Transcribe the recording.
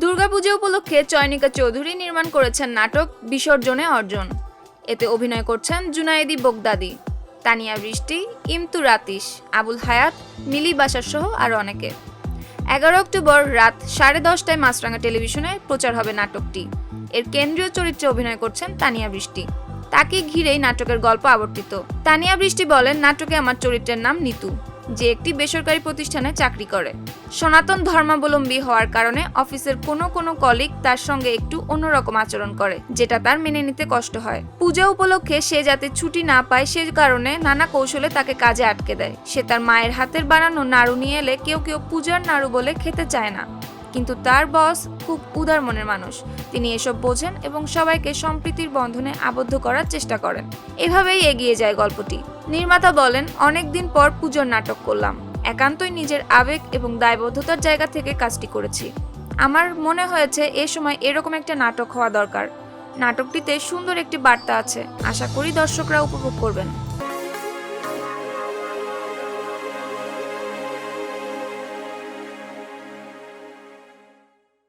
দুর্গাপূজা উপলক্ষে চয়নিকা চৌধুরী নির্মাণ করেছেন নাটক বিসর্জনে অর্জন। এতে অভিনয় করছেন জুনায়েদি বোগদাদি, তানিয়া বৃষ্টি, ইমতু রাতিশ, আবুল হায়াত, মিলি বাসার সহ আরও অনেকে। এগারো অক্টোবর রাত সাড়ে দশটায় মাছরাঙা টেলিভিশনে প্রচার হবে নাটকটি। এর কেন্দ্রীয় চরিত্রে অভিনয় করছেন তানিয়া বৃষ্টি। তাকে ঘিরেই নাটকের গল্প আবর্তিত। তানিয়া বৃষ্টি বলেন, নাটকে আমার চরিত্রের নাম নিতু। যে একটি বেসরকারি প্রতিষ্ঠানে চাকরি করে। সনাতন ধর্মাবলম্বী হওয়ার কারণে অফিসের কোনো কোনো কলিগ তার সঙ্গে একটু অন্যরকম আচরণ করে, যেটা তার মেনে নিতে কষ্ট হয়। পূজা উপলক্ষে সে যাতে ছুটি না পায় সে কারণে নানা কৌশলে তাকে কাজে আটকে দেয়। সে তার মায়ের হাতের বানানো নাড়ু নিয়ে এলে কেউ কেউ পূজার নাড়ু বলে খেতে চায় না। কিন্তু তার বস খুব উদার মনের মানুষ। তিনি এসব বোঝেন এবং সবাইকে সম্প্রীতির বন্ধনে আবদ্ধ করার চেষ্টা করেন। এভাবেই এগিয়ে যায় গল্পটি। নির্মাতা বলেন, অনেক দিন পর পুজোর নাটক করলাম। একান্তই নিজের আবেগ এবং দায়বদ্ধতার জায়গা থেকে কাজটি করেছি। আমার মনে হয়েছে এ সময় এরকম একটা নাটক হওয়া দরকার। নাটকটিতে সুন্দর একটি বার্তা আছে। আশা করি দর্শকরা উপভোগ করবেন।